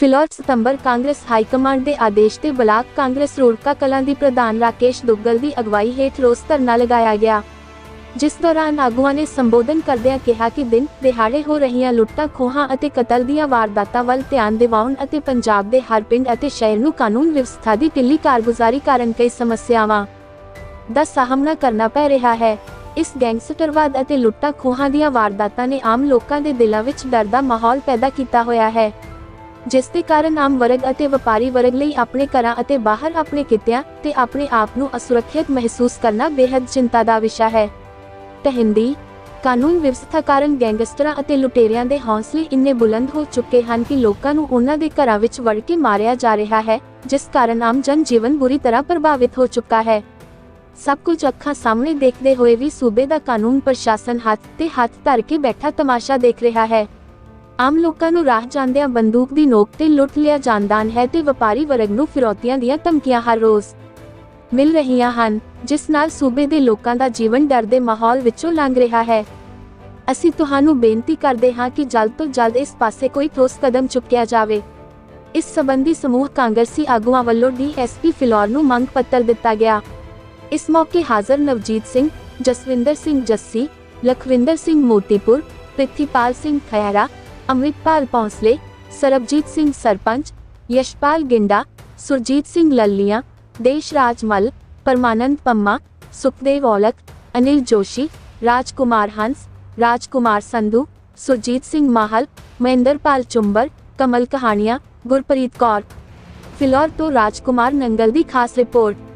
ਫਿਲੌਰ ਸਤੰਬਰ Congress high command ਦੇ ਆਦੇਸ਼ ਤੇ ਬਲਾਕ ਕਾਂਗਰਸ ਰੋੜਕਾ ਕਲਾਂ ਦੀ ਪ੍ਰਧਾਨ ਰਾਕੇਸ਼ ਦੁੱਗਲ ਦੀ ਅਗਵਾਈ ਹੇਠ ਰੋਸ ਧਰਨਾ ਲਗਾਇਆ ਗਿਆ। ਜਿਸ ਦੌਰਾਨ ਆਗੂਆਂ ਨੇ ਸੰਬੋਧਨ ਕਰਦਿਆਂ ਕਿਹਾ ਕਿ ਦਿਨ ਦਿਹਾੜੇ ਹੋ ਰਹੀਆਂ ਲੁੱਟਾਂ, ਖੋਹਾਂ ਅਤੇ ਕਤਲ ਦੀਆਂ ਵਾਰਦਾਤਾਂ ਵੱਲ ਧਿਆਨ ਦਿਵਾਉਣ ਅਤੇ ਪੰਜਾਬ ਦੇ ਹਰ ਪਿੰਡ ਅਤੇ ਸ਼ਹਿਰ ਨੂੰ ਕਾਨੂੰਨ ਵਿਵਸਥਾ ਦੀ ਢਿੱਲੀ ਕਾਰਗੁਜ਼ਾਰੀ ਕਾਰਨ ਕਈ ਸਮੱਸਿਆਵਾਂ ਦਾ ਸਾਹਮਣਾ ਕਰਨਾ ਪੈ ਰਿਹਾ ਹੈ। ਇਸ ਗੈਂਗਸਟਰਵਾਦ ਅਤੇ ਲੁੱਟਾਂ, ਖੋਹਾਂ ਦੀਆਂ ਵਾਰਦਾਤਾਂ ਨੇ ਆਮ ਲੋਕਾਂ ਦੇ ਦਿਲਾਂ ਵਿੱਚ ਡਰ ਦਾ ਮਾਹੌਲ ਪੈਦਾ ਕੀਤਾ ਹੋਇਆ ਹੈ। ਜਿਸ ਦੇ ਕਾਰਨ ਆਮ ਵਰਗ ਅਤੇ ਵਪਾਰੀ ਵਰਗ ਲਈ ਆਪਣੇ ਘਰਾਂ ਅਤੇ ਬਾਹਰ ਆਪਣੇ ਕਿੱਤਿਆਂ ਤੇ ਆਪਣੇ ਆਪ ਨੂੰ ਅਸੁਰੱਖਿਅਤ ਮਹਿਸੂਸ ਕਰਨਾ ਬੇहद ਚਿੰਤਾ ਦਾ ਵਿਸ਼ਾ ਹੈ। ਤਹਿੰਦੀ, ਕਾਨੂੰਨ ਵਿਵਸਥਾ ਕਾਰਨ ਗੈਂਗਸਟਰਾਂ ਅਤੇ ਲੁਟੇਰਿਆਂ ਦੇ ਹੌਸਲੇ ਇੰਨੇ ਬੁਲੰਦ ਹੋ ਚੁੱਕੇ ਹਨ ਕਿ ਲੋਕਾਂ ਨੂੰ ਉਹਨਾਂ ਦੇ ਘਰਾਂ ਵਿੱਚ ਵੜ ਕੇ ਮਾਰਿਆ ਜਾ ਰਿਹਾ ਹੈ, ਜਿਸ ਕਾਰਨ ਆਮ ਜਨ ਜੀਵਨ ਬੁਰੀ ਤਰ੍ਹਾਂ ਪ੍ਰਭਾਵਿਤ ਹੋ ਚੁੱਕਾ ਹੈ। ਸਭ ਕੁਝ ਅੱਖਾਂ ਸਾਹਮਣੇ ਦੇਖਦੇ ਹੋਏ ਵੀ ਸੂਬੇ ਦਾ ਕਾਨੂੰਨ ਪ੍ਰਸ਼ਾਸਨ ਹੱਥ ਤੇ ਹੱਥ ਧਰ ਕੇ ਬੈਠਾ ਤਮਾਸ਼ਾ ਦੇਖ ਰਿਹਾ ਹੈ। ਆਮ ਲੋਕਾਂ ਨੂੰ ਰਾਹ ਜਾਂਦਿਆਂ ਬੰਦੂਕ ਦੀ ਨੋਕ ਤੇ ਲੁੱਟ ਲਿਆ ਜਾਂਦਾ ਹੈ ਤੇ ਵਪਾਰੀ ਵਰਗ ਨੂੰ ਫਿਰੌਤੀਆਂ ਦੀਆਂ ਧਮਕੀਆਂ ਹਰ ਰੋਜ਼ ਮਿਲ ਰਹੀਆਂ ਹਨ, ਜਿਸ ਨਾਲ ਸੂਬੇ ਦੇ ਲੋਕਾਂ ਦਾ ਜੀਵਨ ਡਰ ਦੇ ਮਾਹੌਲ ਵਿੱਚੋਂ ਲੰਘ ਰਿਹਾ ਹੈ। ਅਸੀਂ ਤੁਹਾਨੂੰ ਬੇਨਤੀ ਕਰਦੇ ਹਾਂ ਕਿ ਜਲਦ ਤੋਂ ਜਲਦ ਇਸ ਪਾਸੇ ਕੋਈ ਠੋਸ ਕਦਮ ਚੁੱਕਿਆ ਜਾਵੇ। ਇਸ ਸੰਬੰਧੀ ਸਮੂਹ ਕਾਂਗਰਸੀ ਆਗੂਆਂ ਵੱਲੋਂ ਡੀਐਸਪੀ ਫਿਲੌਰ ਨੂੰ ਮੰਗ ਪੱਤਰ ਦਿੱਤਾ ਗਿਆ। ਇਸ ਮੌਕੇ ਹਾਜ਼ਰ ਨਵਜੀਤ ਸਿੰਘ, ਜਸਵਿੰਦਰ ਸਿੰਘ ਜੱਸੀ, ਲਖਵਿੰਦਰ ਸਿੰਘ ਮੋਤੀਪੁਰ, ਪ੍ਰਿਥੀਪਾਲ ਸਿੰਘ अमृतपाल पौंसले सरबजीत सिंह सरपंच, यशपाल गिंडा, सुरजीत सिंह लल्लिया, देशराज मल, परमानंद पम्मा, सुखदेव औलक अनिल जोशी, राजकुमार हंस, राजकुमार संधु, सुरजीत सिंह माहल महेंद्र पाल चुंबर, कमल कहानिया, गुरप्रीत कौर। फिलौर तो राजकुमार नंगल की खास रिपोर्ट।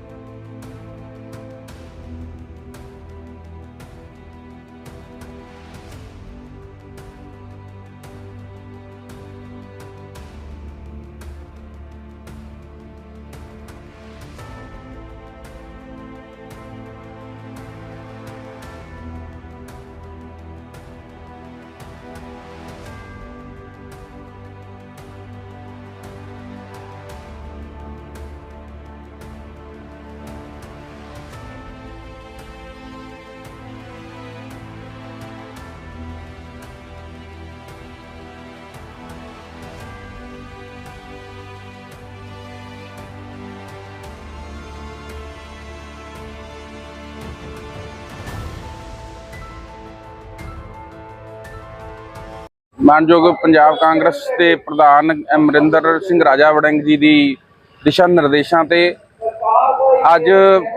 ਮਾਨਯੋਗ ਪੰਜਾਬ ਕਾਂਗਰਸ ਦੇ ਪ੍ਰਧਾਨ ਅਮਰਿੰਦਰ ਸਿੰਘ ਰਾਜਾ ਵੜਿੰਗ ਜੀ ਦੀ ਦਿਸ਼ਾ ਨਿਰਦੇਸ਼ਾਂ ਤੇ ਅੱਜ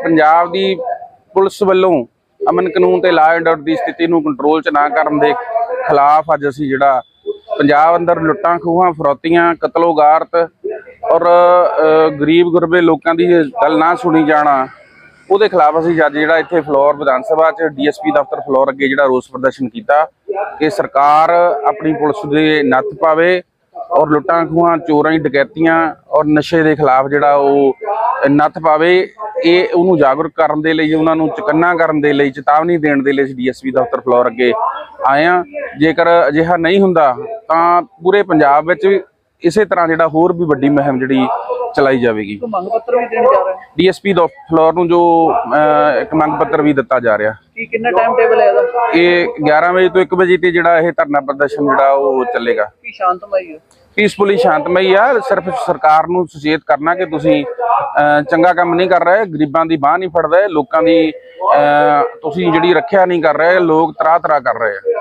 ਪੰਜਾਬ ਦੀ ਪੁਲਿਸ ਵੱਲੋਂ ਅਮਨ ਕਾਨੂੰਨ ਤੇ ਲਾਅ ਐਂਡ ਆਰਡਰ ਦੀ ਸਥਿਤੀ ਨੂੰ ਕੰਟਰੋਲ 'ਚ ਨਾ ਕਰਨ ਦੇ ਖਿਲਾਫ ਅੱਜ ਅਸੀਂ ਜਿਹੜਾ ਪੰਜਾਬ ਅੰਦਰ ਲੁੱਟਾਂ, ਖੋਹਾਂ, ਫਰੋਤੀਆਂ, ਕਤਲੋਗਾਰਤ ਔਰ ਗਰੀਬ ਗੁਰਬੇ ਲੋਕਾਂ ਦੀ ਗੱਲ ਨਾ ਸੁਣੀ ਜਾਣਾ, ਉਹਦੇ ਖਿਲਾਫ ਅਸੀਂ ਅੱਜ ਜਿਹੜਾ ਇੱਥੇ ਫਲੋਰ ਵਿਧਾਨ ਸਭਾ 'ਚ ਡੀਐਸਪੀ ਦਫ਼ਤਰ ਫਲੋਰ ਅੱਗੇ ਜਿਹੜਾ ਰੋਸ ਪ੍ਰਦਰਸ਼ਨ ਕੀਤਾ। ਕਿ ਸਰਕਾਰ ਆਪਣੀ ਪੁਲਿਸ ਦੇ ਨੱਥ ਪਾਵੇ ਔਰ ਲੁੱਟਾਂ ਖੋਹਾਂ, ਚੋਰਾਂ ਹੀ ਡਕੈਤੀਆਂ ਔਰ ਨਸ਼ੇ ਦੇ ਖਿਲਾਫ ਜਿਹੜਾ ਉਹ ਨੱਥ ਪਾਵੇ, ਇਹ ਉਹਨੂੰ ਜਾਗਰੂਕ ਕਰਨ ਦੇ ਲਈ, ਉਹਨਾਂ ਨੂੰ ਚਕੰਨਾ ਕਰਨ ਦੇ ਲਈ, ਚੇਤਾਵਨੀ ਦੇਣ ਦੇ ਲਈ ਅਸੀਂ ਡੀਐਸਪੀ ਦਫ਼ਤਰ ਫਲੋਰ ਅੱਗੇ ਆਏ ਆ ਜੇਕਰ ਅਜਿਹਾ ਨਹੀਂ ਹੁੰਦਾ, ਤਾਂ ਪੂਰੇ ਪੰਜਾਬ ਵਿੱਚ ਵੀ ਇਸੇ ਤਰ੍ਹਾਂ ਜਿਹੜਾ ਹੋਰ ਵੀ ਵੱਡੀ ਮੁਹਿੰਮ ਜਿਹੜੀ ਚਲਾਈ ਜਾਵੇਗੀ। ਮੰਗ ਪੱਤਰ ਵੀ ਦੇਣ ਜਾ ਰਹੇ ਹੋ ਡੀਐਸਪੀ ਦਾ ਫਲੋਰ ਨੂੰ ਜੋ ਅਹ, ਇੱਕ ਮੰਗ ਪੱਤਰ ਵੀ ਦਿੱਤਾ ਜਾ ਰਿਹਾ। ਕੀ ਕਿੰਨਾ ਟਾਈਮ ਟੇਬਲ ਹੈ ਇਹਦਾ? ਇਹ 11 ਵਜੇ ਤੋਂ 1 ਵਜੇ ਤੇ ਜਿਹੜਾ ਇਹ ਧਰਨਾ ਪ੍ਰਦਰਸ਼ਨ ਜਿਹੜਾ ਉਹ ਚੱਲੇਗਾ। ਕੀ ਸ਼ਾਂਤਮਈ ਹੈ? ਪੀਸਫੁਲੀ ਸ਼ਾਂਤਮਈ ਆ ਸਿਰਫ ਸਰਕਾਰ ਨੂੰ ਸੁਚੇਤ ਕਰਨਾ ਕਿ ਤੁਸੀਂ ਅਹ, ਚੰਗਾ ਕੰਮ ਨਹੀਂ ਕਰ ਰਹੇ ਗਰੀਬਾਂ ਦੀ ਬਾਹ ਨਹੀਂ ਫੜ ਰਹੇ ਲੋਕਾਂ ਦੀ ਅਹ, ਤੁਸੀਂ ਜਿਹੜੀ ਰੱਖਿਆ ਨਹੀਂ ਕਰ ਰਹੇ ਲੋਕ ਤਰਾ ਤਰਾ ਕਰ ਰਹੇ ਆ।